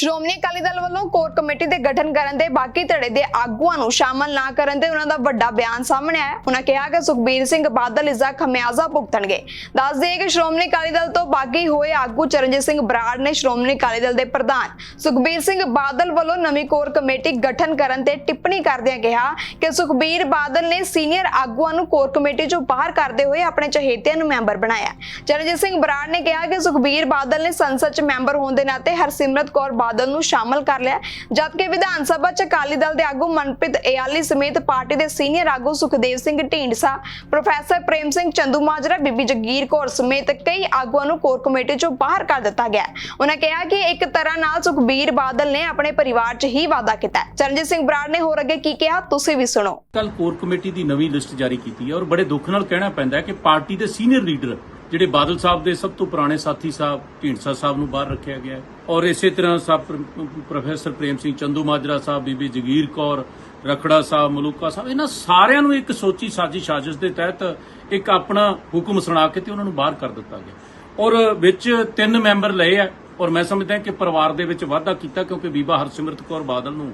ਸ਼੍ਰੋਮਣੀ ਅਕਾਲੀ ਦਲ ਵੱਲੋਂ core committee ਦੇ ਗਠਨ ਕਰਨ ਦੇ ਬਾਕੀ ਧੜੇ ਦੇ ਆਗੂਆਂ ਨੂੰ ਸ਼ਾਮਲ ਨਾ ਕਰਨ ਤੇ ਉਹਨਾਂ ਦਾ ਵੱਡਾ ਬਿਆਨ ਸਾਹਮਣੇ ਆਇਆ। ਉਹਨਾਂ ਕਿਹਾ ਕਿ ਸੁਖਬੀਰ ਸਿੰਘ ਬਾਦਲ ਇਸ ਦਾ ਖਮਿਆਜ਼ਾ ਭੁਗਤਣਗੇ। ਦੱਸ ਦਈਏ ਕਿ ਸ਼੍ਰੋਮਣੀ ਅਕਾਲੀ ਦਲ ਤੋਂ ਬਾਗੀ ਹੋਏ ਆਗੂ ਚਰਨਜੀਤ ਸਿੰਘ ਬਰਾੜ ਨੇ ਸ਼੍ਰੋਮਣੀ ਅਕਾਲੀ ਦਲ ਦੇ ਪ੍ਰਧਾਨ ਸੁਖਬੀਰ ਸਿੰਘ ਬਾਦਲ ਵੱਲੋਂ ਨਵੀਂ ਕੋਰ ਕਮੇਟੀ ਗਠਨ ਕਰਨ ਤੇ ਟਿੱਪਣੀ ਕਰਦਿਆਂ ਕਿਹਾ ਕਿ ਸੁਖਬੀਰ ਬਾਦਲ ਨੇ ਸੀਨੀਅਰ ਆਗੂਆਂ ਨੂੰ ਕੋਰ ਕਮੇਟੀ ਚੋਂ ਬਾਹਰ ਕਰਦੇ ਹੋਏ ਆਪਣੇ ਚਹੇਤਿਆਂ ਨੂੰ ਮੈਂਬਰ ਬਣਾਇਆ। ਚਰਨਜੀਤ ਸਿੰਘ ਬਰਾੜ ਨੇ ਕਿਹਾ ਕਿ ਸੁਖਬੀਰ ਬਾਦਲ ਨੇ ਸੰਸਦ 'ਚ ਮੈਂਬਰ ਹੋਣ ਦੇ ਨਾਤੇ ਹਰਸਿਮਰਤ ਕੌਰ ਬਾਦਲ ਨੂੰ ਸ਼ਾਮਲ ਕਰ ਲਿਆ। ਜਦਕਿ ਵਿਧਾਨ ਸਭਾ 'ਚ ਅਕਾਲੀ ਦਲ ਦੇ ਆਗੂ ਮਨਪ੍ਰੀਤ ਇਆਲੀ ਸਮੇਤ ਪਾਰਟੀ ਦੇ ਸੀਨੀਅਰ ਆਗੂ ਸੁਖਦੇਵ ਸਿੰਘ ਢੀਂਡਸਾ, ਪ੍ਰੋਫੈਸਰ ਪ੍ਰੇਮ ਸਿੰਘ ਚੰਦੂਮਾਜਰਾ, ਬੀਬੀ ਜਗੀਰ ਕੌਰ ਸਮੇਤ ਕਈ ਆਗੂਆਂ ਨੂੰ ਕੋਰ ਕਮੇਟੀ 'ਚੋਂ ਬਾਹਰ ਕਰ ਦਿੱਤਾ ਗਿਆ। ਉਹਨਾਂ ਕਿਹਾ ਕਿ ਇੱਕ ਤਰ੍ਹਾਂ ਨਾਲ ਸੁਖਬੀਰ ਬਾਦਲ ਨੇ ਆਪਣੇ ਪਰਿਵਾਰ 'ਚ ਹੀ ਵਾਅਦਾ ਕੀਤਾ। ਚਰਨਜੀਤ ਸਿੰਘ ਬਰਾੜ ਨੇ ਹੋਰ ਅੱਗੇ ਕੀ ਕਿਹਾ, ਤੁਸੀਂ ਵੀ ਸੁਣੋ। ਕੱਲ ਕੋਰ ਕਮੇਟੀ ਦੀ ਨਵੀਂ ਲਿਸਟ ਜਾਰੀ ਕੀਤੀ ਹੈ ਔਰ ਬੜੇ ਦੁੱਖ ਨਾਲ ਕਹਿਣਾ ਪੈਂਦਾ ਹੈ ਕਿ ਪਾਰਟੀ ਦੇ ਸੀਨੀਅਰ ਲੀਡਰ ਜਿਹੜੇ ਬਾਦਲ ਸਾਹਿਬ ਦੇ ਸਭ ਤੋਂ ਪੁਰਾਣੇ ਸਾਥੀ ਸਾਹਿਬ, ਢੀਂਡਸਾ ਸਾਹਿਬ ਨੂੰ ਬਾਹਰ ਰੱਖਿਆ ਗਿਆ ਔਰ ਇਸੇ ਤਰ੍ਹਾਂ ਸਾਹਿਬ ਪ੍ਰੋਫੈਸਰ ਪ੍ਰੇਮ ਸਿੰਘ ਚੰਦੂ ਮਾਜਰਾ ਸਾਹਿਬ, ਬੀਬੀ ਜਗੀਰ ਕੌਰ, ਰਖੜਾ ਸਾਹਿਬ, ਮਲੂਕਾ ਸਾਹਿਬ, ਇਹਨਾਂ ਸਾਰਿਆਂ ਨੂੰ ਇੱਕ ਸੋਚੀ ਸਾਜੀ ਸਾਜ਼ਿਸ਼ ਦੇ ਤਹਿਤ ਇੱਕ ਆਪਣਾ ਹੁਕਮ ਸੁਣਾ ਕੇ ਤੇ ਉਹਨਾਂ ਨੂੰ ਬਾਹਰ ਕਰ ਦਿੱਤਾ ਗਿਆ। ਔਰ ਵਿੱਚ ਤਿੰਨ ਮੈਂਬਰ ਲਏ ਆ ਔਰ ਮੈਂ ਸਮਝਦਾ ਕਿ ਪਰਿਵਾਰ ਦੇ ਵਿੱਚ ਵਾਧਾ ਕੀਤਾ ਕਿਉਂਕਿ ਬੀਬਾ ਹਰਸਿਮਰਤ ਕੌਰ ਬਾਦਲ ਨੂੰ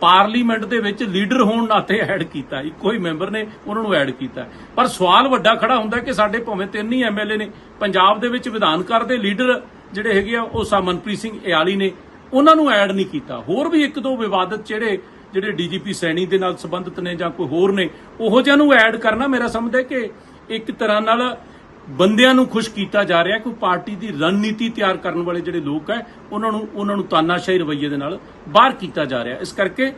ਪਾਰਲੀਮੈਂਟ ਦੇ ਵਿੱਚ ਲੀਡਰ ਹੋਣ ਨਾਤੇ ਐਡ ਕੀਤਾ, ਇੱਕੋ ਹੀ ਮੈਂਬਰ ਨੇ ਉਹਨਾਂ ਨੂੰ ਐਡ ਕੀਤਾ। ਪਰ ਸਵਾਲ ਵੱਡਾ ਖੜਾ ਹੁੰਦਾ ਕਿ ਸਾਡੇ ਭਾਵੇਂ ਤਿੰਨ ਹੀ ਐਮਐਲਏ ਨੇ, ਪੰਜਾਬ ਦੇ ਵਿੱਚ ਵਿਧਾਨ ਕਰ ਦੇ ਲੀਡਰ ਜਿਹੜੇ ਹੈਗੇ ਆ, ਉਹ ਸਾ ਸਿੰਘ ਇਆਲੀ ਨੇ, ਉਹਨਾਂ ਨੂੰ ਐਡ ਨਹੀਂ ਕੀਤਾ। ਹੋਰ ਵੀ ਇੱਕ ਦੋ ਵਿਵਾਦਤ ਜਿਹੜੇ ਜਿਹੜੇ ਡੀਜੀਪੀ ਸੈਣੀ ਦੇ ਨਾਲ ਸੰਬੰਧਿਤ ਨੇ ਜਾਂ ਕੋਈ ਹੋਰ ਨੇ, ਉਹੋ ਜਿਹਾ ਨੂੰ ਐਡ ਕਰਨਾ ਮੇਰਾ ਸਮਝਦਾ ਕਿ ਇੱਕ ਤਰ੍ਹਾਂ ਨਾਲ ਬੰਦਿਆਂ ਨੂੰ ਖੁਸ਼ ਕੀਤਾ ਜਾ ਰਿਹਾ ਕਿ ਪਾਰਟੀ ਦੀ ਰਣਨੀਤੀ ਤਿਆਰ ਕਰਨ ਵਾਲੇ ਜਿਹੜੇ ਲੋਕ ਹੈ, ਉਹਨਾਂ ਨੂੰ ਉਹਨਾਂ ਨੂੰ ਤਾਨਾਸ਼ਾਹੀ ਰਵੱਈਏ ਦੇ ਨਾਲ ਬਾਹਰ ਕੀਤਾ ਜਾ ਰਿਹਾ ਇਸ ਕਰਕੇ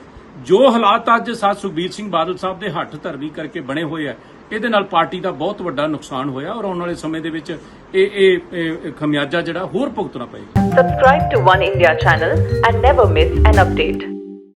ਜੋ ਹਾਲਾਤ ਅੱਜ ਸਾਧ ਸੁਖਬੀਰ ਸਿੰਘ ਬਾਦਲ ਸਾਹਿਬ ਦੇ ਹੱਥ ਧਰਨੀ ਕਰਕੇ ਬਣੇ ਹੋਏ ਆ ਇਹਦੇ ਨਾਲ ਪਾਰਟੀ ਦਾ ਬਹੁਤ ਵੱਡਾ ਨੁਕਸਾਨ ਹੋਇਆ ਔਰ ਆਉਣ ਵਾਲੇ ਸਮੇਂ ਦੇ ਵਿੱਚ ਇਹ ਇਹ ਖਮਿਆਜਾ ਜਿਹੜਾ ਹੋਰ ਭੁਗਤਣਾ ਪਏਗਾ Subscribe to One India channel and never miss an update.